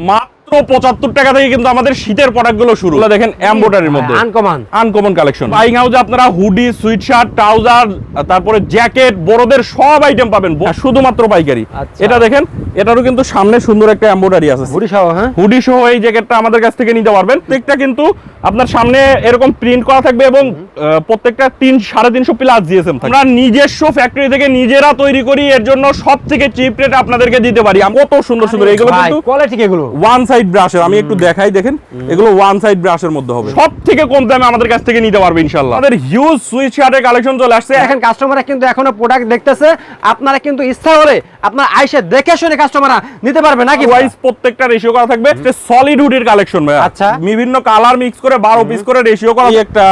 মাত্র পঁচাত্তর টাকা থেকে কিন্তু আমাদের শীতের প্রোডাক্ট শুরু। দেখেন এম্বোটারির মধ্যে। আনকমন আনকমন কালেকশন বাইং হাউসে আপনারা হুডি সুইট শার্ট ট্রাউজার তারপরে জ্যাকেট বড়দের সব আইটেম পাবেন শুধুমাত্র পাইকারি। আচ্ছা। এটা দেখেন এটারও কিন্তু সামনে সুন্দর একটা এম্বোটারি আছে। হুডি সহ হ্যাঁ? হুডি সহ এই জ্যাকেটটা আমাদের কাছ থেকে নিতে পারবেন। প্রত্যেকটা কিন্তু আপনার সামনে এরকম প্রিন্ট করা থাকবে এবং প্রত্যেকটা তিন সাড়ে তিনশো প্লাস জিএসএম আমরা নিজস্ব ফ্যাক্টরি থেকে নিজেরা তৈরি করি এর জন্য সব থেকে চিপ রেট আপনাদেরকে দিতে পারি। কত সুন্দর সুন্দর। এগুলো কিন্তু কোয়ালিটি এগুলো? ওয়ান সাইড ব্রাশের আমি একটু দেখাই দেখেন এগুলো ওয়ান সাইড ব্রাশের মধ্যে হবে। সব থেকে কম দামে আমাদের কাছ থেকে নিতে পারবে ইনশাল্লাহ আমাদের হিউজ সুইচ শার্টের কালেকশন চলে আসছে। এখন কাস্টমাররা কিন্তু এখনও প্রোডাক্ট দেখতেছে। আপনারা কিন্তু ইচ্ছা হলে আপনার আইসে দেখে শুনে কাস্টমাররা নিতে পারবে নাকি? ওয়াইজ প্রত্যেকটা রেশিও করা থাকবে। সলিড হুডের কালেকশন ভাই আচ্ছা। বিভিন্ন কালার মিক্স করে 12 পিস করে রেশিও করা একটা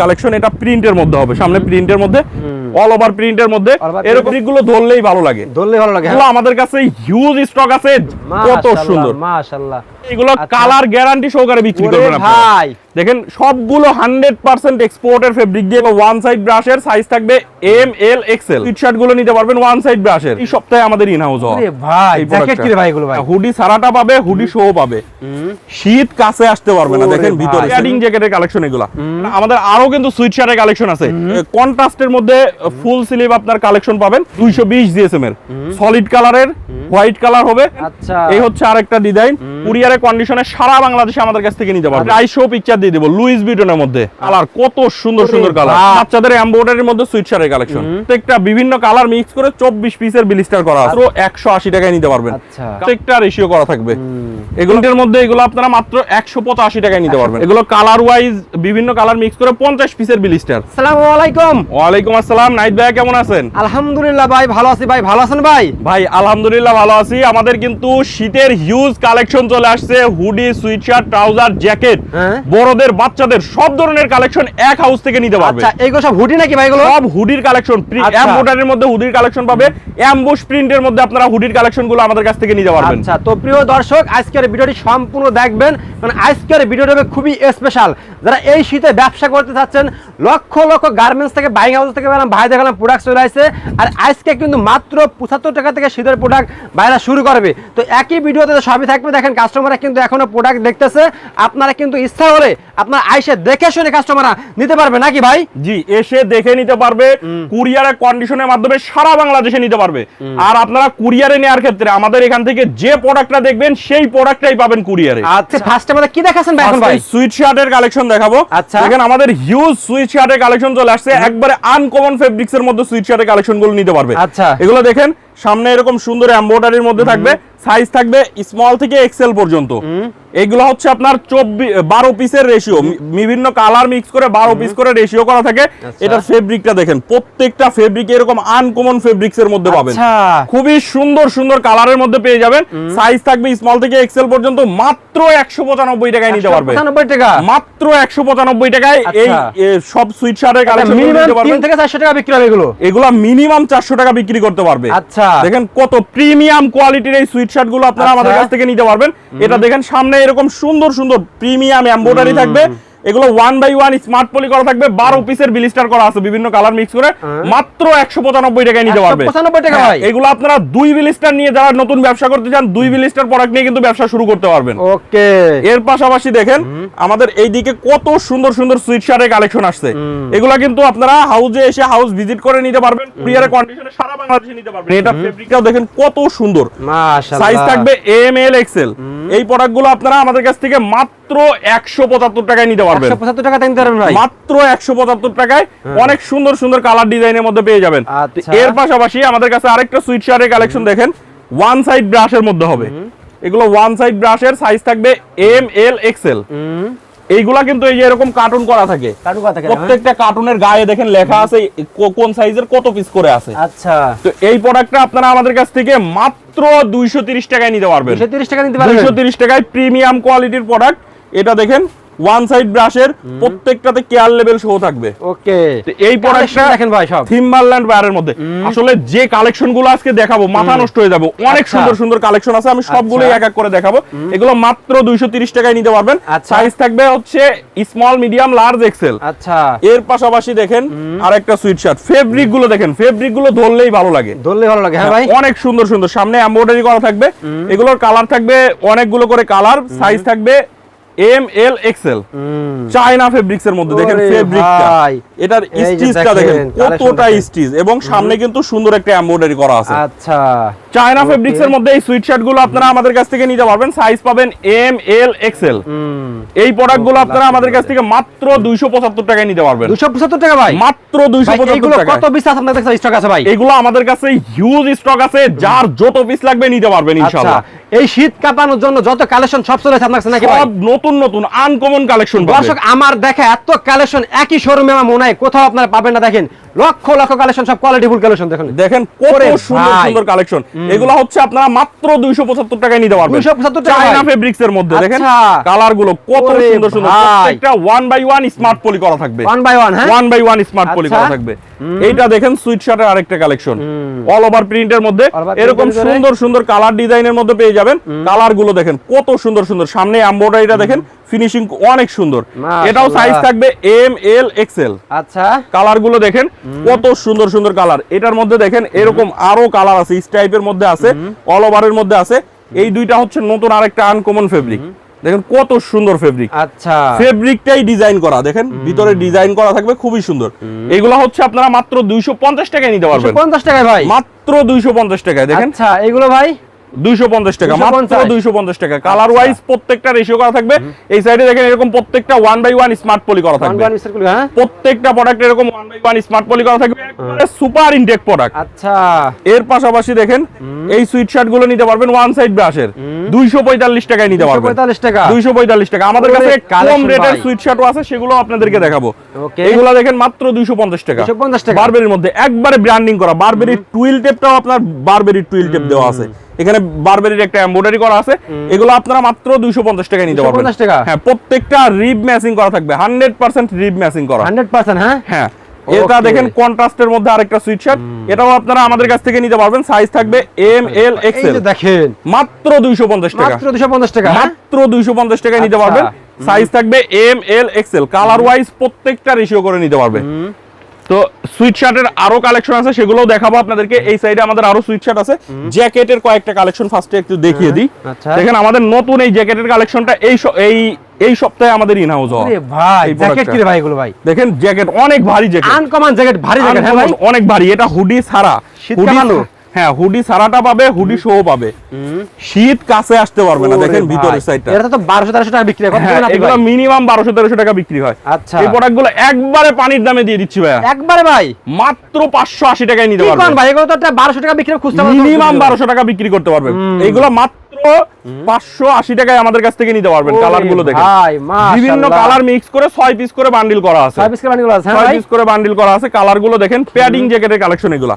কালেকশন এটা প্রিন্টের মধ্যে হবে সামনে প্রিন্টের মধ্যে অল ওভার প্রিন্টের মধ্যে। এরকমগুলো ধরলেই ভালো লাগে। ধরলে ভালো লাগে এগুলো আমাদের কাছে হিউজ স্টক আছে। কত সুন্দর। মাশাআল্লাহ। এগুলো আচ্ছা। কালার গ্যারান্টি সহকারে বিক্রি করবেন ভাই। দেখেন সবগুলো হান্ড্রেড পার্সেন্ট এক্সপোর্টের ফেব্রিক দিয়ে ওয়ান সাইড ব্রাশের সাইজ থাকবে এম এল এক্সেল শার্টগুলো নিতে পারবেন ওয়ান সাইড ব্রাশের এই সপ্তাহে আমাদের ইন হাউস ভাই জ্যাকেট কি ভাই এগুলো ভাই? হুডি সারাটা পাবে হুডি শো পাবে। শীত কাছে আসতে পারবে না দেখেন। ভিতরে। প্যাডিং জ্যাকেটের কালেকশন এগুলা। আমাদের আরও কিন্তু সুইট শার্টের কালেকশন আছে। কন্ট্রাস্টের মধ্যে ফুল স্লিভ আপনার কালেকশন পাবেন 220 জিএসএম এর। সলিড কালারের হোয়াইট কালার হবে। আচ্ছা। এই হচ্ছে আরেকটা ডিজাইন কুরিয়ারের কন্ডিশনে সারা বাংলাদেশে আমাদের কাছ থেকে নিতে পারবে। আইশো পিকচার দিয়ে দেবো লুইস বিটনের মধ্যে। কালার কত সুন্দর সুন্দর কালার বাচ্চাদের এমব্রয়ডারির মধ্যে সুইট শার্টের কালেকশন প্রত্যেকটা বিভিন্ন কালার মিক্স করে চব্বিশ পিসের বিলিস্টার করা আছে। একশো আশি টাকায় নিতে পারবেন। আচ্ছা। প্রত্যেকটা রেশিও করা থাকবে। এগুলোর মধ্যে এগুলো আপনারা মাত্র একশো পঁচাশি টাকায় নিতে পারবেন। এগুলো কালার ওয়াইজ বিভিন্ন কালার মিক্স করে পঞ্চাশ পিসের বিলিস্টার আসসালামু আলাইকুম। আসসালাম। নাইট ভাই কেমন আছেন? আলহামদুলিল্লাহ ভাই ভালো আছি ভাই। ভালো আছেন ভাই? ভাই আলহামদুলিল্লাহ ভালো আছি। আমাদের কিন্তু শীতের হিউজ কালেকশন চলে আসছে। Hoodie sweat shirt trouser jacket. হ্যাঁ। বড়দের বাচ্চাদের সব ধরনের কালেকশন এক হাউস থেকে নিতে পারবে। আচ্ছা এইগুলো সব হুডি নাকি ভাই এগুলো? সব হুডির কালেকশন আচ্ছা। এমব্রয়ডারির মধ্যে হুডির কালেকশন পাবে। অ্যাম্বুশ প্রিন্টের মধ্যে আপনারা হুডির কালেকশনগুলো আমাদের কাছ থেকে নিতে পারবেন। আচ্ছা তো প্রিয় দর্শক আজকের ভিডিওটি সম্পূর্ণ দেখবেন। কারণ আজকের ভিডিওটা হবে খুবই স্পেশাল যারা এই শীতে ব্যবসা করতে চাচ্ছেন লক্ষ লক্ষ গার্মেন্টস থেকে বাইং হাউস থেকে পেলাম ভাই দেখালাম প্রোডাক্ট চলে আসছে। আর আজকে কিন্তু মাত্র পঁচাত্তর টাকা থেকে শীতের প্রোডাক্ট বাইরা শুরু করবে। তো একই ভিডিওতে সবই থাকবে দেখেন কাস্টমাররা কিন্তু এখনও প্রোডাক্ট দেখতেছে আপনারা কিন্তু ইচ্ছা হলে আপনার আইসে দেখে শুনে কাস্টমাররা নিতে পারবে নাকি ভাই? জি এসে দেখে নিতে পারবে কুরিয়ারের কন্ডিশনের মাধ্যমে সারা বাংলাদেশে নিতে পারবে। আর আপনারা কুরিয়ারে নেওয়ার ক্ষেত্রে আমাদের এখান থেকে যে প্রোডাক্টটা দেখবেন সেই প্রোডাক্টটাই পাবেন কুরিয়ারে আচ্ছা ফার্স্টে আমাদের কি দেখাচ্ছেন ভাই এখন ভাই? সুইট শার্টের কালেকশন দেখাবো। আচ্ছা। দেখেন আমাদের হিউজ সুইট শার্টের কালেকশন চলে আসছে। একবারে আনকমন ফেব্রিক্স এর মধ্যে সুইট শার্টের কালেকশনগুলো নিতে পারবে। আচ্ছা। এগুলো দেখেন সামনে এরকম সুন্দর এম্বোডারির মধ্যে থাকবে সাইজ থাকবে স্মল থেকে এক্সেল পর্যন্ত। এগুলো হচ্ছে আপনার চব্বিশ বারো পিসের রেশিও বিভিন্ন কালার মিক্স করে বারো পিস করে রেশিও করা থাকে। আচ্ছা। এটার ফেব্রিকটা দেখেন প্রত্যেকটা ফেব্রিক এরকম আনকমন ফেব্রিক্স এর মধ্যে পাবেন। আচ্ছা। খুবই সুন্দর সুন্দর কালারের মধ্যে পেয়ে যাবেন। সাইজ থাকবে স্মল থেকে এক্সেল পর্যন্ত মাত্র একশো পঁচানব্বই টাকায় নিতে পারবে। টাকা? মাত্র একশো পঁচানব্বই টাকায় এই আচ্ছা। সব সুইট শার্টের কালেকশন থেকে চারশো টাকা বিক্রি হবে এগুলো? এগুলা মিনিমাম চারশো টাকা বিক্রি করতে পারবে। আচ্ছা। দেখেন কত প্রিমিয়াম কোয়ালিটির এই সুইট শার্টগুলো আপনারা। আমাদের কাছ থেকে নিতে পারবেন। এটা দেখেন সামনে এরকম সুন্দর সুন্দর প্রিমিয়াম এমব্রয়ডারি থাকবে। এগুলো one by one smart poly করা থাকবে বারো পিসের বিলিস্টার করা আছে বিভিন্ন কালার মিক্স করে মাত্র একশো পঁচানব্বই টাকায় নিতে পারবে। 195 টাকা হ্যাঁ, এগুলো আপনারা দুই বিলিস্টার নিয়ে যারা নতুন ব্যবসা করতে চান দুই বিলিস্টার প্রোডাক্ট নিয়ে কিন্তু ব্যবসা শুরু করতে পারবেন। ওকে। এর পাশাপাশি দেখেন আমাদের এইদিকে কত সুন্দর সুন্দর সুইট শার্টের কালেকশন আসছে। এগুলা কিন্তু আপনারা হাউজে এসে হাউস ভিজিট করে নিতে পারবেন কুরিয়ারের কন্ডিশনে সারা বাংলাদেশে নিতে পারবেন। এটা ফেব্রিকটাও দেখেন কত সুন্দর। মাশাআল্লাহ সাইজ থাকবে এম এল এক্সেল এই প্রোডাক্টগুলো আপনারা আমাদের কাছ থেকে মাত্র একশো পঁচাত্তর টাকায় নিতে পারবেন। 175 টাকা পারবেন ভাই। মাত্র একশো পঁচাত্তর টাকায় অনেক সুন্দর সুন্দর কালার ডিজাইনের মধ্যে পেয়ে যাবেন। আচ্ছা। এর পাশাপাশি আমাদের কাছে আরেকটা সুইট শার্টের কালেকশন দেখেন ওয়ান সাইড ব্রাশের মধ্যে হবে। এগুলো ওয়ান সাইড ব্রাশের সাইজ থাকবে এম এল এক্সেল এইগুলা কিন্তু এই যে এরকম কার্টুন করা থাকে। কেন প্রত্যেকটা কার্টুনের গায়ে দেখেন লেখা আছে কোন সাইজের কত পিস করে আছে। আচ্ছা। তো এই প্রোডাক্টটা আপনারা আমাদের কাছ থেকে মাত্র দুইশো তিরিশ টাকায় নিতে পারবেন। 230 টাকা দিতে পারবেন। দুইশো তিরিশ টাকায় প্রিমিয়াম কোয়ালিটির প্রোডাক্ট এটা দেখেন ওয়ান সাইড ব্রাশের প্রত্যেকটাতে কেয়ার লেভেল সহ থাকবে। ওকে। এই প্রোডাক্টটা দেখেন ভাই সব। থিম্বারল্যান্ড বায়ারের মধ্যে। আসলে যে কালেকশনগুলো আজকে দেখাবো মাথা নষ্ট হয়ে যাবে। অনেক আচ্ছা। সুন্দর সুন্দর কালেকশন আছে আমি সবগুলোই এক এক করে দেখাবো। এগুলো মাত্র দুইশো তিরিশ টাকায় নিতে পারবেন। আচ্ছা। সাইজ থাকবে হচ্ছে স্মল মিডিয়াম লার্জ এক্সেল আচ্ছা। এর পাশাপাশি দেখেন আরেকটা সুইট শার্ট ফেব্রিকগুলো দেখেন ফেব্রিকগুলো ধরলেই ভালো লাগে। ধরলে ভালো লাগে হ্যাঁ ভাই? অনেক সুন্দর সুন্দর। সামনে এমব্রয়ডারি করা থাকবে। এগুলোর কালার থাকবে অনেকগুলো করে কালার সাইজ থাকবে M L XL China fabrics এর মধ্যে দেখেন ফেব্রিকটা এটার স্টিচটা দেখেন, কতটা। স্টিচ এবং সামনে কিন্তু সুন্দর একটা এমব্রয়ডারি করা আছে। আচ্ছা। চায়না ফেব্রিক্স এর মধ্যে এই সুইট শার্টগুলো আপনারা আমাদের কাছ থেকে নিতে পারবেন। সাইজ পাবেন এম এল এক্সেল এই প্রোডাক্টগুলো আপনারা আমাদের কাছ থেকে মাত্র দুইশো পঁচাত্তর টাকায় নিতে পারবেন। দুশো পঁচাত্তর টাকা ভাই? মাত্র দুইশো ভাই, এইগুলো পঁচাত্তর কত টাকা পিস আছে আপনাদের কাছে স্টক আছে ভাই? এগুলো আমাদের কাছে হিউজ স্টক আছে যার যত পিস লাগবে নিতে পারবেন আচ্ছা। ইনশাআল্লাহ। এই শীত কাঁপানোর জন্য যত কালেকশন সব চলে আপনার কাছে নাকি সব নতুন নতুন আনকমন কালেকশন দর্শক আমার দেখা এত কালেকশন একই শোরুমে আমার মনে হয় কোথাও আপনারা পাবেন না দেখেন। লক্ষ লক্ষ কালেকশন সব কোয়ালিটি ফুল কালেকশন দেখেন। দেখেন কত সুন্দর সুন্দর কালেকশন এগুলো হচ্ছে আপনারা মাত্র দুইশো পঁচাত্তর টাকায় নিতে পারবেন। 275 টাকা চায়না ফেব্রিক্স এর মধ্যে দেখেন? আচ্ছা। কালারগুলো কত সুন্দর সুন্দর। প্রত্যেকটা 1 বাই 1 স্মার্ট পলি করা থাকবে। 1 বাই 1 হ্যাঁ? 1 বাই 1 স্মার্ট পলি আচ্ছা। করা থাকবে। এইটা দেখেন সুইট শার্টের আরেকটা কালেকশন অল ওভার প্রিন্টের মধ্যে এরকম সুন্দর সুন্দর কালার ডিজাইনের মধ্যে পেয়ে যাবেন। কালারগুলো দেখেন কত সুন্দর সুন্দর। সামনে এমব্রয়ডারিটা দেখেন ফিনিশিং অনেক সুন্দর। এটাও সাইজ থাকবে এম এল এক্সেল আচ্ছা। কালারগুলো দেখেন কত সুন্দর সুন্দর কালার এটার মধ্যে দেখেন এরকম আরও কালার আছে ইস টাইপের মধ্যে আছে অল ওভারের মধ্যে আছে। এই দুইটা হচ্ছে নতুন আরেকটা আনকমন ফেব্রিক দেখেন কত সুন্দর ফেব্রিক আচ্ছা। ফেব্রিকটাই ডিজাইন করা দেখেন? ভিতরে ডিজাইন করা থাকবে খুবই সুন্দর। এগুলা হচ্ছে আপনারা মাত্র দুইশো পঞ্চাশ টাকায় নিতে পারবেন। 250 টাকায় ভাই? মাত্র দুইশো পঞ্চাশ টাকায় দেখেন? আচ্ছা এগুলো ভাই? দুইশো পঞ্চাশ টাকা মাত্র 250 টাকা। কালার আচ্ছা। ওয়াইজ প্রত্যেকটা রেশিও করা থাকবে। এই সাইডে দেখেন এরকম প্রত্যেকটা ওয়ান বাই স্মার্ট পলি করা থাকবে। ওয়ান মিস্টার প্রত্যেকটা প্রোডাক্ট এরকম one by one smart poly করা থাকবে। সুপার ইনটেক প্রোডাক্ট আচ্ছা। এর পাশাপাশি দেখেন এই সুইট শার্টগুলো নিতে পারবেন ওয়ান সাইড ব্রাশের দুইশো পঁয়তাল্লিশ টাকায় নিতে পারবেন। টাকা। দুইশো পঁয়তাল্লিশ টাকা। আমাদের ওরে কাছে কম রেটের সুইট শার্টও আছে সেগুলো আপনাদেরকে দেখাবো। এগুলো দেখেন মাত্র দুইশো পঞ্চাশ টাকা। 250 টাকা। বারবেরির মধ্যে একবারে ব্র্যান্ডিং করা। বারবেরির টুইল টেপটাও আপনার বারবেরির টুইল টেপ দেওয়া আছে। এখানে বারবেরির একটা এমব্রয়ডারি করা আছে। এগুলো আপনারা মাত্র দুইশো পঞ্চাশ টাকায় নিতে পারবেন। 250 টাকা? হ্যাঁ প্রত্যেকটা রিব ম্যাচিং করা থাকবে। হান্ড্রেড পার্সেন্ট রিব ম্যাচিং করা। হান্ড্রেড পার্সেন্ট হ্যাঁ? হ্যাঁ এটা দেখেন কন্ট্রাস্টের মধ্যে আরেকটা সুইট শার্ট এটাও আপনারা আমাদের কাছ থেকে নিতে পারবেন। সাইজ থাকবে এম এল এই এক্সেল যে দেখেন। মাত্র দুইশো পঞ্চাশ টাকা। মাত্র দুশো পঞ্চাশ টাকা হ্যাঁ? মাত্র দুইশো পঞ্চাশ টাকায় নিতে আচ্ছা। পারবেন। সাইজ থাকবে M L XL colour wise প্রত্যেকটা রেশিও করে নিতে পারবে। তো সুইট শার্টের আরও কালেকশন আছে সেগুলোও দেখাবো আপনাদেরকে। এই সাইডে আমাদের আরও সুইট শার্ট আছে। জ্যাকেটের কয়েকটা কালেকশন ফার্স্টে একটু দেখিয়ে দিই। আচ্ছা। দেখেন আমাদের নতুন এই জ্যাকেটের কালেকশনটা এই এই এই সপ্তাহে আমাদের ইন হাউস আরে ভাই জ্যাকেট কি রে ভাই এগুলো ভাই? দেখেন জ্যাকেট অনেক ভারী জ্যাকেট আনকমন জ্যাকেট ভারী জ্যাকেট হ্যাঁ ভাই? অনেক ভারী এটা হুডি ছাড়া। কামানো? হ্যাঁ হুডি সারাটা পাবে হুডি শো পাবে। শীত কাছে আসতে পারবে না দেখেন ভিতরের সাইডটা এটা তো 1200 1300 টাকা বিক্রি হয়। হ্যাঁ এগুলো মিনিমাম 1200 1300 টাকা বিক্রি হয়। আচ্ছা। এই প্রোডাক্টগুলো একবারে পানির দামে দিয়ে দিচ্ছি ভাই একবারে ভাই? মাত্র পাঁচশো আশি টাকায় নিতে পারবে। পারবেন কোন ভাই? এগুলো তো একটা বারোশো টাকা বিক্রি খুচরা মিনিমাম 1200 টাকা। বিক্রি করতে পারবে। এইগুলো মাত্র পাঁচশো আশি টাকায় আমাদের কাছ থেকে নিতে পারবেন কালারগুলো মাশাআল্লাহ। বিভিন্ন কালার মিক্স করে ছয় পিস করে বান্ডিল করা আছে। হ্যাঁ ছয় পিস করে বান্ডিল করা আছে কালারগুলো দেখেন প্যাডিং জ্যাকেটের কালেকশন এগুলা।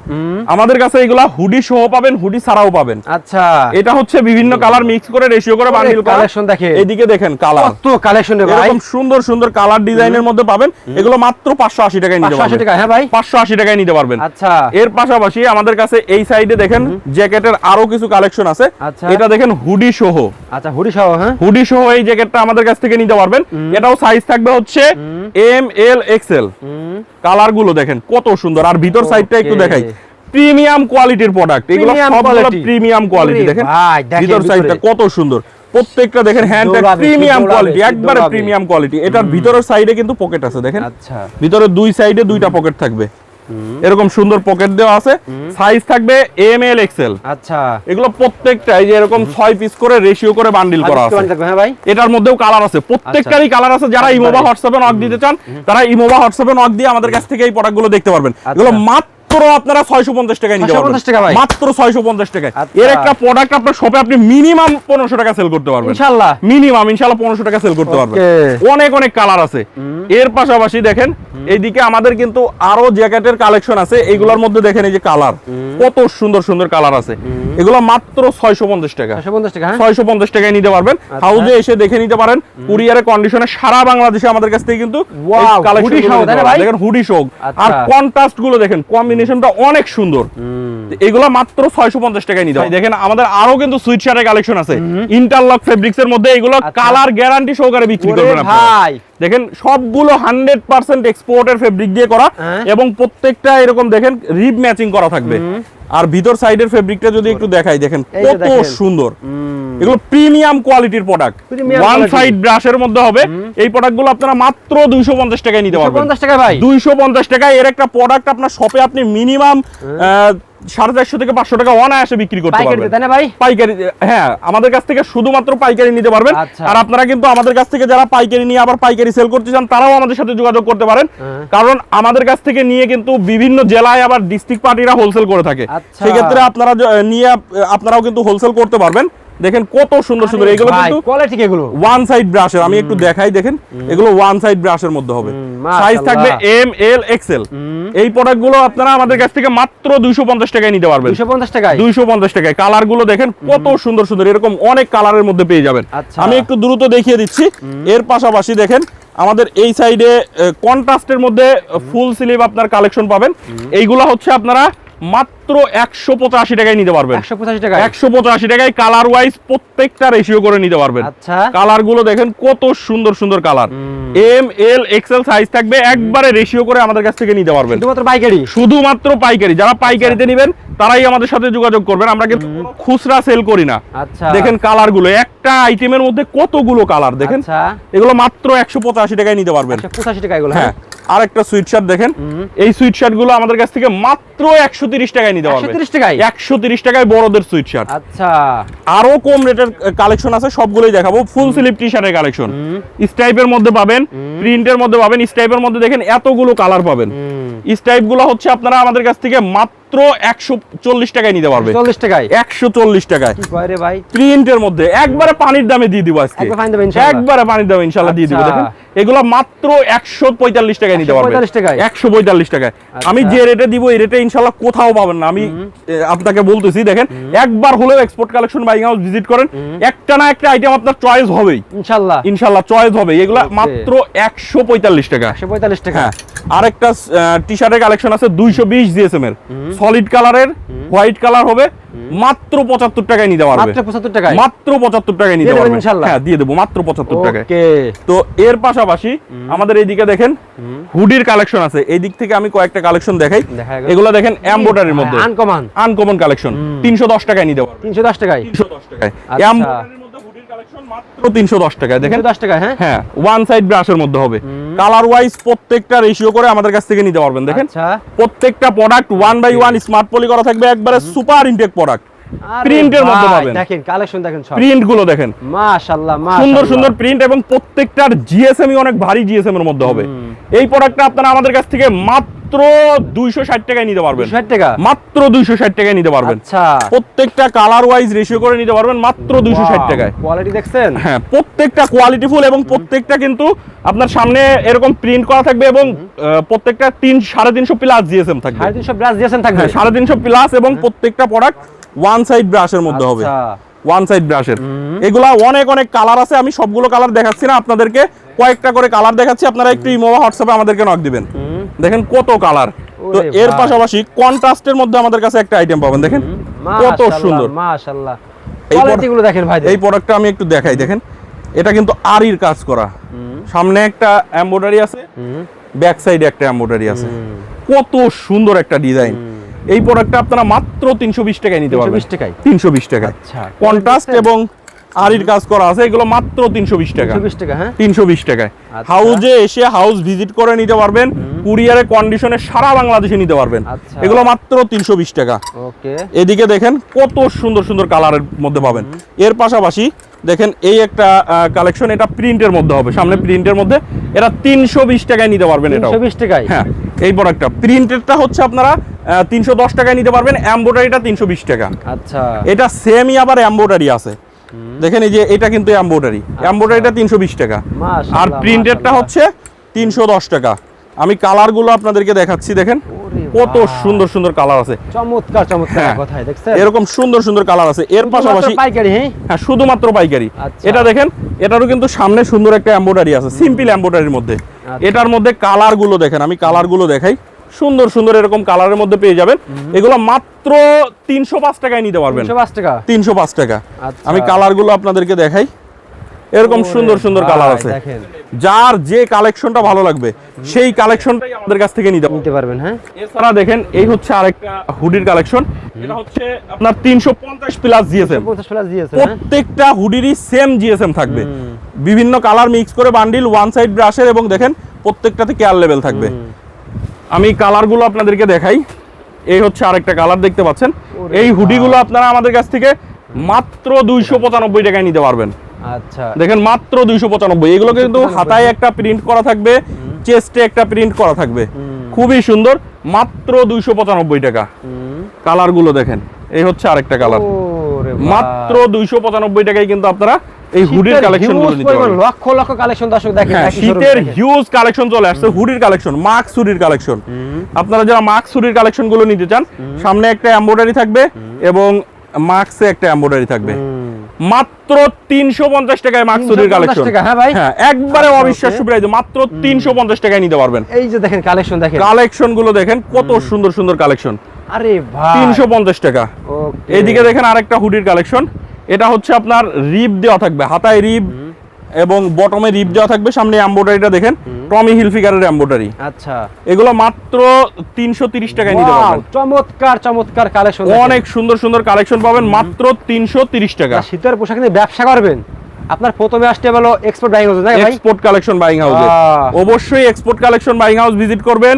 আমাদের কাছে এগুলা হুডি সহ পাবেন হুডি ছাড়াও পাবেন। আচ্ছা। এটা হচ্ছে বিভিন্ন কালার মিক্স করে রেশিও করে বান্ডিল কালেকশন দেখে। এদিকে দেখেন কালার কত কালেকশন ভাই। সুন্দর সুন্দর কালার ডিজাইনের মধ্যে পাবেন। এগুলো মাত্র পাঁচশো আশি টাকায় নিতে পারবেন। টাকা হ্যাঁ ভাই। পাঁচশো আশি টাকায় নিতে পারবেন। আচ্ছা। এর পাশাপাশি আমাদের কাছে এই সাইডে দেখেন জ্যাকেটের আরও কিছু কালেকশন আছে। আচ্ছা। এটা দেখেন হুডি সহ। আচ্ছা হুডি সহ হ্যাঁ? হুডি সহ এই জ্যাকেটটা আমাদের কাছ থেকে নিতে পারবেন। এটাও সাইজ থাকবে হচ্ছে এম এল এক্সেল কালারগুলো দেখেন কত সুন্দর। আর ভিতর সাইডটা একটু দেখাই। প্রিমিয়াম কোয়ালিটির প্রোডাক্ট এগুলো সবগুলো প্রিমিয়াম কোয়ালিটি দেখেন। ভিতর সাইডটা কত সুন্দর। প্রত্যেকটা দেখেন হ্যান্ড প্রিমিয়াম কোয়ালিটি একবারে প্রিমিয়াম কোয়ালিটি এটার ভিতরের সাইডে কিন্তু পকেট আছে দেখেন। আচ্ছা। ভিতরে দুই সাইডে দুইটা পকেট থাকবে। এরকম সুন্দর পকেট দেওয়া আছে। সাইজ থাকবে এম এল এক্সেল আচ্ছা। এগুলো প্রত্যেকটা এই যে এরকম ছয় পিস করে রেশিও করে বান্ডিল করা আছে। হ্যাঁ ভাই? এটার মধ্যেও কালার আছে। প্রত্যেকটারই কালার আছে। যারা ইমোবা। হোয়াটসঅ্যাপে নক দিতে চান তারা ইমোবা হোয়াটসঅ্যাপে নক দিয়ে আমাদের কাছ থেকে এই প্রোডাক্টগুলো দেখতে পারবেন। আচ্ছা। এগুলো মাত্র আপনারা ছয়শো পঞ্চাশ টাকায় নিতে পারবেন। 650 টাকা ভাই? মাত্র টাকায়। আচ্ছা। এর একটা প্রোডাক্ট আপনার শপে আপনি মিনিমাম টাকা সেল করতে পারবেন। ইনশাআল্লাহ। মিনিমাম টাকা সেল করতে পারবেন। অনেক অনেক কালার আছে। এর পাশাপাশি দেখেন এইদিকে আমাদের কিন্তু আরও জ্যাকেটের কালেকশন আছে। এইগুলোর মধ্যে দেখেন এই যে কালার কত সুন্দর সুন্দর কালার আছে। এগুলো মাত্র ছয়শো পঞ্চাশ টাকা। হ্যাঁ? ছয়শো পঞ্চাশ টাকায় নিতে পারবেন। হাউজে এসে দেখে নিতে পারেন। কুরিয়ারের কন্ডিশনে সারা বাংলাদেশে আমাদের কাছ থেকে কিন্তু কালেকশন? দেখেন হুডি শোক আচ্ছা। আর কন্ট্রাস্টগুলো দেখেন কম্বিনেশনটা অনেক সুন্দর। এগুলো মাত্র ছয়শো পঞ্চাশ টাকায় নিতে হয় দেখেন আমাদের আরও কিন্তু সুইট শার্টের কালেকশন আছে। ইন্টারলক ফেব্রিক্স এর মধ্যে এগুলো আচ্ছা। কালার গ্যারান্টি সহকারে বিক্রি করবেন ভাই। দেখেন সবগুলো হান্ড্রেড পার্সেন্ট এক্সপোর্টের ফেব্রিক দিয়ে করা হ্যাঁ। এবং প্রত্যেকটা এরকম দেখেন রিপ ম্যাচিং করা থাকবে। আর ভিতর সাইডের ফেব্রিকটা যদি একটু দেখাই দেখেন কত সুন্দর। এগুলো প্রিমিয়াম কোয়ালিটির প্রোডাক্ট ওয়ান। সাইড ব্রাশের মধ্যে হবে। এই প্রোডাক্টগুলো আপনারা মাত্র দুইশো পঞ্চাশ টাকায় নিতে পারবেন। পঞ্চাশ টাকা ভাই। দুইশো পঞ্চাশ টাকায় এর একটা প্রোডাক্ট আপনার শপে আপনি মিনিমাম সাড়ে চারশো থেকে পাঁচশো টাকা অনায়াসে বিক্রি করতে পারবেন তাই না ভাই পাইকারি হ্যাঁ আমাদের কাছ থেকে শুধুমাত্র পাইকারি নিতে পারবেন আচ্ছা। আর আপনারা কিন্তু আমাদের কাছ থেকে যারা পাইকারি নিয়ে আবার পাইকারি সেল করতে চান তারাও আমাদের সাথে যোগাযোগ করতে পারেন হ্যাঁ। কারণ আমাদের কাছ থেকে নিয়ে কিন্তু বিভিন্ন জেলায় আবার ডিস্ট্রিক্ট পার্টিরা হোলসেল করে থাকে আচ্ছা। সেক্ষেত্রে আপনারা নিয়ে আপনারাও কিন্তু হোলসেল করতে পারবেন দেখেন কত সুন্দর সুন্দর এগুলো কিন্তু কোয়ালিটি এগুলো? ওয়ান সাইড ব্রাশের আমি একটু দেখাই দেখেন এগুলো ওয়ান সাইড ব্রাশের মধ্যে হবে। সাইজ থাকবে এম এল এক্সেল এই প্রোডাক্টগুলো আপনারা আমাদের কাছ থেকে মাত্র দুইশো পঞ্চাশ টাকায় নিতে পারবেন। দুশো পঞ্চাশ টাকায়? দুইশো পঞ্চাশ টাকায়। কালারগুলো দেখেন কত সুন্দর সুন্দর এরকম অনেক কালারের মধ্যে পেয়ে যাবেন। আচ্ছা। আমি একটু দ্রুত দেখিয়ে দিচ্ছি। এর পাশাপাশি দেখেন আমাদের এই সাইডে কন্ট্রাস্টের মধ্যে ফুল স্লিভ আপনার কালেকশন পাবেন। এইগুলা হচ্ছে আপনারা মাত্র একশো পঁচাশি টাকায় নিতে পারবেন। একশো পঁচাশি টাকায়? একশো পঁচাশি টাকায় কালার ওয়াইজ প্রত্যেকটা রেশিও করে নিতে পারবেন। আচ্ছা। কালারগুলো দেখেন কত সুন্দর সুন্দর colour M L XL size থাকবে একবারে রেশিও করে আমাদের কাছ থেকে নিতে পারবেন। শুধুমাত্র পাইকারি? শুধুমাত্র পাইকারি। যারা পাইকারিতে নেবেন তারাই আমাদের সাথে যোগাযোগ করবেন। আমরা কিন্তু খুচরা সেল করি না। আচ্ছা। দেখেন কালারগুলো একটা আইটেমের মধ্যে কতগুলো কালার দেখেন আচ্ছা। এগুলো মাত্র একশো পঁচাশি টাকায় নিতে পারবেন। পঁচাশি টাকা এগুলো হ্যাঁ। আর একটা সুইট শার্ট দেখেন এই সুইট শার্টগুলো আমাদের কাছ থেকে মাত্র একশো তিরিশ টাকায় নিতে টাকায়? বড়দের সুইট শার্ট আচ্ছা। আরও কম রেটের কালেকশন আছে সবগুলোই দেখাবো। ফুল স্লিভ টি শার্টের কালেকশন স্টাইপের মধ্যে পাবেন প্রিন্টের মধ্যে পাবেন স্টাইপের মধ্যে দেখেন এতগুলো কালার পাবেন। স্টাইপগুলো হচ্ছে আপনারা আমাদের কাছ থেকে মাত্র একশো চল্লিশ টাকায় নিতে পারবেন চল্লিশ টাকায়? একশো চল্লিশ টাকায়। ভাই? প্রিন্টের মধ্যে একবারে পানির দামে দিয়ে দিব আজকে। একবার পানির দামে ইনশাল্লাহ। দিয়ে দিব। আচ্ছা। দেখেন এগুলো মাত্র একশো পঁয়তাল্লিশ টাকায় নিতে পারবেন 145 টাকায়? একশো পঁয়তাল্লিশ টাকায়। আমি আচ্ছা। যে রেটে দিব এই রেটে ইনশাল্লাহ কোথাও পাবেন না। আমি আপনাকে বলতেছি দেখেন একবার হলেও export collection buying house visit করেন। একটা না একটা আইটেম আপনার চয়েস হবেই। ইনশাল্লাহ। ইনশাল্লাহ চয়েস হবে। এগুলা মাত্র একশো পঁয়তাল্লিশ টাকা। একশো পঁয়তাল্লিশ টাকা। হ্যাঁ। আরেকটা টি শার্টের কালেকশন আছে দুইশো বিশ জিএসএম এর সলিড কালারের হোয়াইট কালার হবে। মাত্র পঁচাত্তর টাকায় নিতে পারবে। মাত্র পঁচাত্তর টাকায়? মাত্র পঁচাত্তর টাকায় নিতে পারবে। হ্যাঁ দিয়ে দেবো মাত্র পঁচাত্তর টাকায়। তো এর পাশাপাশি আমাদের এইদিকে দেখেন হুডির কালেকশন আছে। এই দিক থেকে আমি কয়েকটা কালেকশন দেখাই। এগুলো দেখেন এমব্রয়ডারির মধ্যে। আনকমান। আনকমন কালেকশন তিনশো দশ টাকায় নিতে পারবে। তিনশো দশ টাকায়? তিনশো দশ টাকায়। তিনশো দশ টাকায় দেখেন? দশ টাকায় হ্যাঁ? হ্যাঁ ওয়ান সাইড ব্রাশের মধ্যে হবে। কালার ওয়াইজ প্রত্যেকটা রেশিও করে আমাদের কাছ থেকে নিতে পারবেন দেখেন? আচ্ছা। প্রত্যেকটা product one by one smart poly করা থাকবে একবারে সুপার ইনটেক প্রোডাক্ট প্রিন্টের মধ্যে ভাই, পাবেন। দেখেন কালেকশন দেখেন সব। প্রিন্টগুলো দেখেন। মাশাআল্লাহ সুন্দর সুন্দর প্রিন্ট এবং প্রত্যেকটার জিএসএম অনেক ভারী জিএসএম এর মধ্যে হবে। এই প্রোডাক্টটা আপনারা আমাদের কাছ থেকে মাত্র দুইশো ষাট টাকায় নিতে পারবেন। 260 টাকা? মাত্র দুইশো ষাট টাকায় নিতে পারবেন। আচ্ছা। প্রত্যেকটা কালার ওয়াইজ রেশিও করে নিতে পারবেন মাত্র দুইশো ষাট টাকায়। কোয়ালিটি দেখছেন? হ্যাঁ প্রত্যেকটা কোয়ালিটিফুল এবং প্রত্যেকটা কিন্তু আপনার সামনে এরকম প্রিন্ট করা থাকবে এবং প্রত্যেকটা তিন সাড়ে তিনশো প্লাস জিএসএম থাকবে। সাড়ে তিনশো ব্রাশ দিয়েছেন থাকবে? হ্যাঁ সাড়ে তিনশো প্লাস এবং প্রত্যেকটা প্রোডাক্ট ওয়ান সাইড ব্রাশের মধ্যে হবে। আচ্ছা ওয়ান সাইড ব্রাশের এগুলা অনেক অনেক কালার আছে। আমি সবগুলো কালার দেখাচ্ছি না আপনাদেরকে। কয়েকটা করে কালার দেখাচ্ছি। আপনারা একটু ইমো হোয়াটসঅ্যাপে আমাদেরকে নক দিবেন। দেখেন কত কালার তো এর পাশাপাশি কন্ট্রাস্টের মধ্যে আমাদের কাছে একটা আইটেম পাবেন। দেখেন কত সুন্দর। মাশাআল্লাহ এই কোয়ালিটি দেখেন ভাই। এই প্রোডাক্টটা আমি একটু দেখাই দেখেন। এটা কিন্তু আরির কাজ করা। সামনে একটা এমব্রয়ডারি আছে। ব্যাক সাইডে একটা এমব্রয়ডারি আছে। কত সুন্দর একটা ডিজাইন এই প্রোডাক্টটা আপনারা মাত্র তিনশো বিশ টাকায় নিতে পারবেন 320 টাকায়? তিনশো বিশ টাকায় আচ্ছা কন্ট্রাস্ট এবং আরির কাজ করা আছে এগুলো মাত্র তিনশো বিশ টাকা 320 টাকা হ্যাঁ তিনশো বিশ টাকায় আচ্ছা। হাউজে এসে হাউস ভিজিট করে নিতে পারবেন কুরিয়ারে কন্ডিশনে সারা বাংলাদেশে নিতে পারবেন আচ্ছা। এগুলো মাত্র তিনশো বিশ টাকা ওকে এদিকে দেখেন কত সুন্দর সুন্দর কালারের মধ্যে পাবেন এর পাশাপাশি দেখেন এই একটা কালেকশন এটা প্রিন্টের মধ্যে হবে সামনে প্রিন্টের মধ্যে এটা তিনশো বিশ টাকায় নিতে পারবেন এটা 320 টাকায় হ্যাঁ এই প্রোডাক্টটা প্রিন্টেডটা হচ্ছে আপনারা তিনশো দশ টাকায় নিতে পারবেন। এম্বোডারিটা তিনশো বিশ টাকা। আচ্ছা। এটা সেমই আবার এম্বোডারি আছে। দেখেন এই যে এটা কিন্তু এম্বোডারি এম্বোডারিটা তিনশো বিশ টাকা। আর প্রিন্টেডটা হচ্ছে তিনশো দশ টাকা। আমি কালারগুলো আপনাদেরকে দেখাচ্ছি দেখেন। কত সুন্দর সুন্দর কালার আছে। চমৎকার চমৎকার হ্যাঁ। কথাই দেখছেন? এরকম সুন্দর সুন্দর কালার আছে। এর পাশাপাশি পাইকারি হ্যাঁ শুধুমাত্র পাইকারি। আচ্ছা। এটা দেখেন এটারও কিন্তু সামনে সুন্দর একটা এমব্রয়ডারি আছে। সিম্পল এমব্রয়ডারির মধ্যে। আচ্ছা। এটার মধ্যে কালারগুলো দেখেন। আমি কালারগুলো দেখাই। সুন্দর সুন্দর এরকম কালারের মধ্যে পেয়ে যাবেন। এগুলো মাত্র তিনশো পাঁচ টাকায় নিতে পারবেন। তিনশো পাঁচ টাকা? তিনশো পাঁচ টাকা। আচ্ছা। আমি কালারগুলো আপনাদেরকে দেখাই। এরকম সুন্দর সুন্দর কালার আছে। যার যে কালেকশনটা ভালো লাগবে সেই কালেকশনটাই আমাদের কাছ থেকে নিতে পারবেন। হ্যাঁ? এছাড়া দেখেন এই হচ্ছে আরেকটা হুডির কালেকশন এটা হচ্ছে আপনার তিনশো পঞ্চাশ প্লাস জিএসএম প্লাস হ্যাঁ? প্রত্যেকটা হুডিরই সেম জিএসএম থাকবে। বিভিন্ন কালার মিক্স করে বান্ডিল ওয়ান সাইড ব্রাশের এবং দেখেন প্রত্যেকটাতে কেয়ার লেভেল থাকবে। আমি কালারগুলো আপনাদেরকে দেখাই। এই হচ্ছে আরেকটা কালার দেখতে পাচ্ছেন? এই। হুডিগুলো আপনারা আমাদের কাছ থেকে মাত্র দুইশো পঁচানব্বই টাকায় নিতে পারবেন। আচ্ছা। দেখেন মাত্র দুইশো পঁচানব্বই। এগুলো কিন্তু হাতায় একটা প্রিন্ট করা থাকবে চেস্টে একটা প্রিন্ট করা থাকবে। খুবই সুন্দর মাত্র দুইশো পঁচানব্বই টাকা। কালারগুলো দেখেন এই হচ্ছে আরেকটা কালার। মাত্র দুইশো পঁচানব্বই টাকায় কিন্তু আপনারা এই হুডির কালেকশনগুলো নিতে লক্ষ লক্ষ কালেকশন দর্শক দেখেন একই showroom শীতের হিউজ কালেকশন চলে আসছে হুডির কালেকশন মাক্স হুডির কালেকশন আপনারা যারা মাক্স হুডির কালেকশনগুলো নিতে চান সামনে একটা এমব্রয়ডারি থাকবে এবং মাক্সে একটা এমব্রয়ডারি থাকবে। মাত্র তিনশো পঞ্চাশ টাকায় মাক্স হুডির 350 কালেকশন হ্যাঁ হ্যাঁ একবারে আচ্ছা, অবিশ্বাস্য. প্রাইসে মাত্র তিনশো পঞ্চাশ টাকায় নিতে পারবেন। এই যে দেখেন কালেকশন দেখেন। কালেকশনগুলো দেখেন কত সুন্দর সুন্দর কালেকশন আরে ভাই। তিনশো পঞ্চাশ টাকা. এইদিকে দেখেন আরেকটা হুডির কালেকশন এটা হচ্ছে আপনার রিপ দেওয়া থাকবে হাতায় রিপ এবং বটমে রিপ দেওয়া থাকবে সামনে এমব্রয়ডারিটা দেখেন টমি হিলফিগারের এমব্রয়ডারি আচ্ছা। এগুলো মাত্র তিনশো তিরিশ টাকায় নিতে পারবেন। চমৎকার চমৎকার কালেকশন অনেক সুন্দর সুন্দর কালেকশন পাবেন মাত্র তিনশো তিরিশ টাকা। শীতের পোশাক নিয়ে ব্যবসা করবেন? আপনার প্রথমে আসতে হলো এক্সপোর্ট বাইং হাউস ভাই? এক্সপোর্ট কালেকশন বাইং হাউসে। অবশ্যই export collection buying house visit করবেন।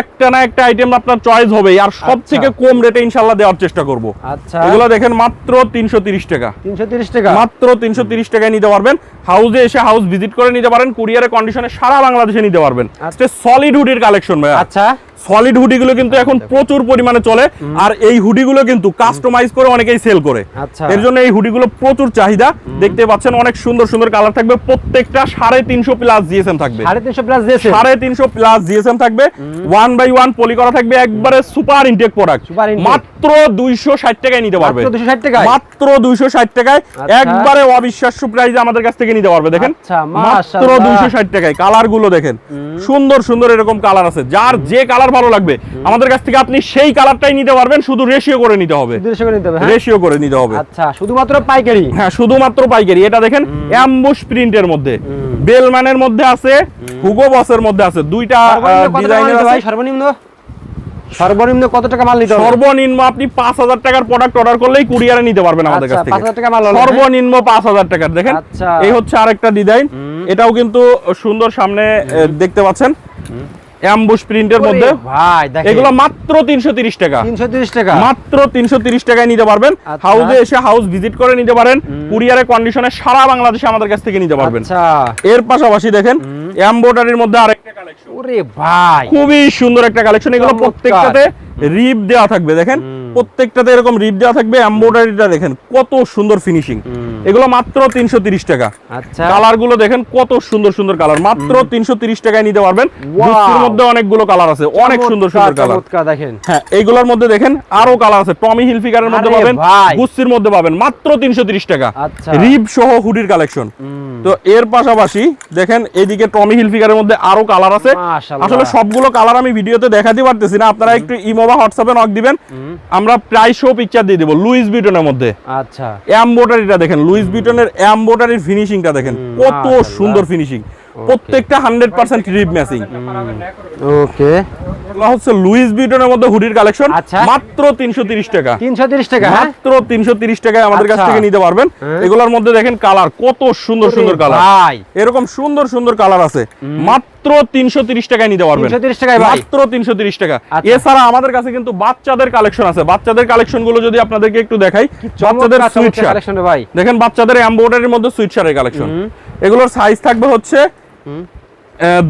একটা না একটা আইটেম আপনার চয়েস হবে আর আচ্ছা। থেকে কম রেটে ইনশাল্লাহ দেওয়ার চেষ্টা করব। আচ্ছা। এগুলো দেখেন মাত্র তিনশো তিরিশ টাকা। তিনশো তিরিশ টাকা? মাত্র তিনশো তিরিশ টাকায় নিতে পারবেন। হাউসে এসে হাউস ভিজিট করে নিতে পারেন। কুরিয়ারের কন্ডিশনে সারা বাংলাদেশে নিতে পারবেন। আচ্ছা। সলিড হুডির কালেকশন ভাই আচ্ছা। সলিড হুডিগুলো কিন্তু এখন প্রচুর পরিমাণে চলে। আর এই হুডিগুলো কিন্তু কাস্টমাইজ করে অনেকেই সেল করে। আচ্ছা। এর জন্য এই হুডিগুলো প্রচুর চাহিদা। দেখতে পাচ্ছেন অনেক সুন্দর সুন্দর কালার থাকবে। প্রত্যেকটা সাড়ে তিনশো প্লাস জিএসএম থাকবে। সাড়ে তিনশো প্লাস জিএসএম থাকবে। ওয়ান বাই ওয়ান পলি করা থাকবে। একবারে সুপার ইনটেক প্রোডাক্ট মাত্র দুইশো ষাট টাকায় নিতে পারবে। মাত্র দুইশো ষাট টাকায়? আচ্ছা। একবারে অবিশ্বাস্য প্রাইসে আমাদের কাছ থেকে নিতে পারবে দেখেন। আচ্ছা, মাত্র দুইশো ষাট টাকায়। কালারগুলো দেখেন। সুন্দর সুন্দর এরকম কালার আছে। যার যে কালার ভালো লাগবে। আমাদের কাছ থেকে আপনি সেই কালারটাই নিতে পারবেন শুধু রেশিও করে নিতে হবে। হবে হ্যাঁ? রেশিও করে নিতে হবে। আচ্ছা শুধুমাত্র পাইকারি? হ্যাঁ শুধুমাত্র পাইকারি। এটা দেখেন অ্যাম্বুশ প্রিন্টের মধ্যে। হুম। বেলম্যানের মধ্যে আছে হুগো বসের মধ্যে আছে। দুইটা টাকা ডিজাইনের ভাই? সর্বনিম্ন? সর্বনিম্ন কত টাকা মাল নিতে হবে? সর্বনিম্ন আপনি পাঁচ হাজার টাকার প্রোডাক্ট অর্ডার করলেই কুরিয়ারে নিতে পারবেন আমাদের কাছ আচ্ছা, থেকে। 5,000 টাকা মাল হ্যাঁ? সর্বনিম্ন পাঁচ হাজার টাকার দেখেন? আচ্ছা। এই হচ্ছে আরেকটা ডিজাইন এটাও কিন্তু সুন্দর সামনে দেখতে পাচ্ছেন। অ্যাম্বুশ প্রিন্টের মধ্যে। ভাই দেখেন। এগুলো মাত্র তিনশো তিরিশ টাকা। তিনশো তিরিশ টাকা। মাত্র তিনশো তিরিশ টাকায় নিতে পারবেন। হাউজে হাউসে এসে হাউস ভিজিট করে নিতে পারেন। কুরিয়ারে কন্ডিশনে সারা বাংলাদেশে আমাদের কাছ থেকে নিতে পারবেন। আচ্ছা। এর পাশাপাশি দেখেন এমব্রয়ডারির মধ্যে আরেকটা কালেকশন ওরে ভাই। খুবই সুন্দর একটা কালেকশন এগুলো প্রত্যেকটাতে রিপ দেওয়া থাকবে দেখেন। প্রত্যেকটাতে এরকম রিপ দেওয়া থাকবে এমব্রয়ডারিটা দেখেন কত সুন্দর ফিনিশিং এগুলো মাত্র তিনশো তিরিশ টাকা। আচ্ছা। কালারগুলো দেখেন কত সুন্দর সুন্দর কালার মাত্র তিনশো তিরিশ টাকায় নিতে পারবেন। মধ্যে অনেকগুলো কালার আছে অনেক সুন্দর সুন্দর কালার দেখেন। হ্যাঁ এইগুলোর মধ্যে দেখেন আরও কালার আছে। টমি হিলফিগারের মধ্যে পাবেন। গুস্তির মধ্যে পাবেন মাত্র তিনশো তিরিশ টাকা। আচ্ছা। রিপ সহ হুডির কালেকশন তো এর পাশাপাশি দেখেন এইদিকে টমি হিলফিগারের মধ্যে আরও কালার আছে। আসলে সবগুলো কালার আমি ভিডিওতে দেখাতে পারতেছি না আপনারা একটু ইমো বা হোয়াটসঅ্যাপে নক দিবেন। আমরা প্রায় শো পিকচার দিয়ে দেবো লুইস বিটনের মধ্যে। আচ্ছা। এমব্রয়ডারিটা দেখেন লুইস বিটনের এমব্রয়ডারির ফিনিশিংটা দেখেন কত সুন্দর ফিনিশিং প্রত্যেকটা hundred percent rib matching okay হচ্ছে লুইস বিটনের মধ্যে হুডির কালেকশন আচ্ছা। মাত্র তিনশো তিরিশ টাকা। তিনশো তিরিশ টাকা হ্যাঁ? মাত্র তিনশো তিরিশ টাকায় আমাদের কাছ আচ্ছা। থেকে নিতে পারবেন। হ্যাঁ। এগুলোর মধ্যে দেখেন কালার কত সুন্দর সুন্দর কালার এরকম সুন্দর সুন্দর কালার আছে। মাত্র তিনশো তিরিশ টাকায় নিতে পারবেন। 330 টাকায় ভাই? মাত্র তিনশো তিরিশ টাকা। আচ্ছা। এছাড়া আমাদের কাছে কিন্তু বাচ্চাদের কালেকশন আছে। বাচ্চাদের কালেকশনগুলো যদি আপনাদেরকে একটু দেখাই বাচ্চাদের সুইট শার্ট ভাই। দেখেন বাচ্চাদের এমব্রয়ডারির মধ্যে সুইট শার্টের কালেকশন এগুলোর সাইজ থাকবে হচ্ছে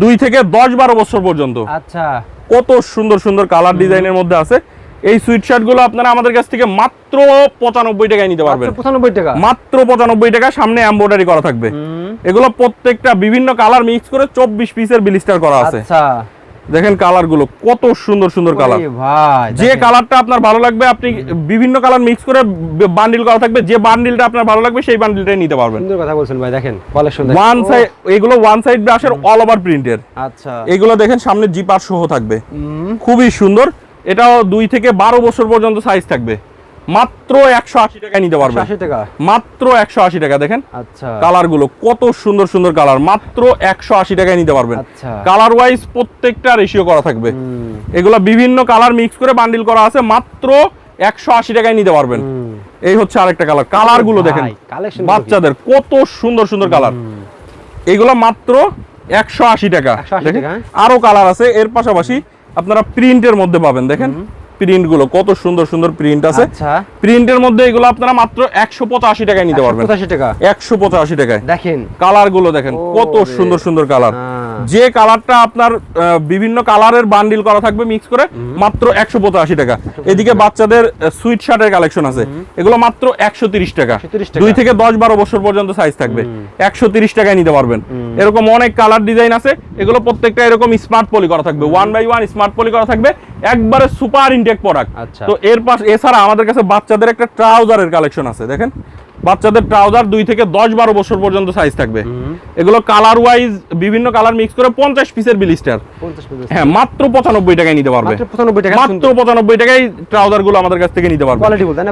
দুই থেকে দশ বারো বছর পর্যন্ত। আচ্ছা। কত সুন্দর সুন্দর কালার ডিজাইনের মধ্যে আছে। এই সুইট শার্টগুলো আপনারা আমাদের কাছ থেকে মাত্র পঁচানব্বই টাকায় নিতে পারবেন। পঁচানব্বই টাকা? মাত্র পঁচানব্বই টাকা সামনে এমব্রয়ডারি করা থাকবে। এগুলো প্রত্যেকটা বিভিন্ন কালার মিক্স করে চব্বিশ পিসের বিলিস্টার করা আছে। আচ্ছা। দেখেন কালারগুলো কত সুন্দর সুন্দর কালার যে কালারটা আপনার ভালো লাগবে আপনি বিভিন্ন কালার মিক্স করে বান্ডিল করা থাকবে যে বান্ডিলটা আপনার ভালো লাগবে সেই বান্ডিলটাই নিতে পারবেন। সুন্দর কথা বলছেন ভাই দেখেন কালেকশন ওয়ান সাইড এগুলো ওয়ান সাইড ব্রাশের অল ওভার প্রিন্টের আচ্ছা। এগুলো দেখেন সামনে জিপার সহ থাকবে। খুবই সুন্দর। এটাও দুই থেকে বারো বছর পর্যন্ত সাইজ থাকবে। মাত্র একশো আশি টাকায় নিতে পারবে। 180 টাকা? মাত্র একশো আশি টাকা দেখেন। আচ্ছা। কালারগুলো কত সুন্দর সুন্দর কালার মাত্র একশো আশি টাকায় নিতে পারবেন। আচ্ছা। কালার ওয়াইজ প্রত্যেকটা রেশিও করা থাকবে। এগুলো বিভিন্ন কালার মিক্স করে বান্ডিল করা আছে মাত্র একশো আশি টাকায় নিতে পারবেন। এই হচ্ছে আরেকটা কালার কালারগুলো দেখেন? বাচ্চাদের কত সুন্দর সুন্দর কালার এগুলো মাত্র একশো আশি টাকা। 180 দেখেন, টাকা, হ্যাঁ? আরও কালার আছে। এর পাশাপাশি আপনারা প্রিন্টের মধ্যে পাবেন দেখেন। প্রিন্টগুলো কত সুন্দর সুন্দর প্রিন্ট আছে। আচ্ছা। প্রিন্টের মধ্যে এগুলো আপনারা মাত্র একশো পঁচাশি টাকায় নিতে পারবেন। 185 টাকা। একশো পঁচাশি টাকায়। দেখেন। কালারগুলো দেখেন কত সুন্দর সুন্দর কালার। হ্যাঁ। যে কালারটা আপনার বিভিন্ন কালারের বান্ডিল করা থাকবে মিক্স করে মাত্র একশো পঁচাশি টাকা। এদিকে বাচ্চাদের সুইট শার্টের কালেকশন আছে। এগুলো মাত্র একশো তিরিশ টাকা। 130 টাকা। দুই থেকে দশ বারো বছর পর্যন্ত সাইজ থাকবে। একশো তিরিশ টাকায় নিতে পারবেন। এরকম অনেক কালার ডিজাইন আছে। এগুলো প্রত্যেকটা এরকম স্মার্ট পলি করা থাকবে। One by one smart poly করা থাকবে। একবারে সুপার ইনটেক প্রোডাক্ট আচ্ছা। তো এর পাশ এছাড়া আমাদের কাছে বাচ্চাদের একটা ট্রাউজারের কালেকশন আছে দেখেন বাচ্চাদের ট্রাউজার দুই থেকে দশ বারো বছর পর্যন্ত সাইজ থাকবে। এগুলো কালার ওয়াইজ বিভিন্ন কালার মিক্স করে পঞ্চাশ পিসের বিলিস্টার 50 হ্যাঁ মাত্র পঁচানব্বই টাকায় নিতে পারবে। মাত্র 95 টাকা মাত্র পঁচানব্বই টাকায় ট্রাউজারগুলো আমাদের কাছ থেকে নিতে পারবে?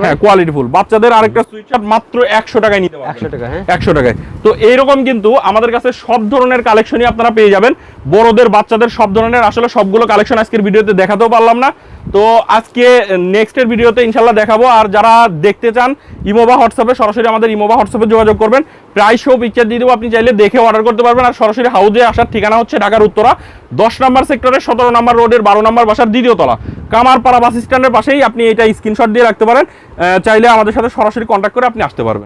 হ্যাঁ কোয়ালিটি ফুল বাচ্চাদের আরেকটা সুইট শার্ট মাত্র একশো টাকায় নিতে পারবে। 100 টাকা হ্যাঁ। একশো টাকায়। তো এইরকম কিন্তু আমাদের কাছে সব ধরনের কালেকশনই আপনারা পেয়ে যাবেন। বড়দের বাচ্চাদের সব ধরনের আসলে সবগুলো কালেকশন আজকের ভিডিওতে দেখাতেও পারলাম না। তো আজকে নেক্সটের ভিডিওতে ইনশাল্লাহ দেখাবো। আর যারা দেখতে চান ইমোবা হোয়াটসঅ্যাপে সরাসরি আমাদের ইমোবা হোয়াটসঅ্যাপে যোগাযোগ করবেন। প্রাইস সহ পিকচার দিয়ে দেবো আপনি চাইলে দেখে অর্ডার করতে পারবেন। আর সরাসরি হাউজে আসার ঠিকানা হচ্ছে ঢাকার উত্তরা। দশ নম্বর সেক্টরের সতেরো নম্বর রোডের বারো নম্বর বাসার দ্বিতীয় তলা। কামারপাড়া বাস স্ট্যান্ডের পাশেই আপনি এটা স্ক্রিনশট দিয়ে রাখতে পারেন। চাইলে আমাদের সাথে সরাসরি কন্ট্যাক্ট করে আপনি আসতে পারবেন।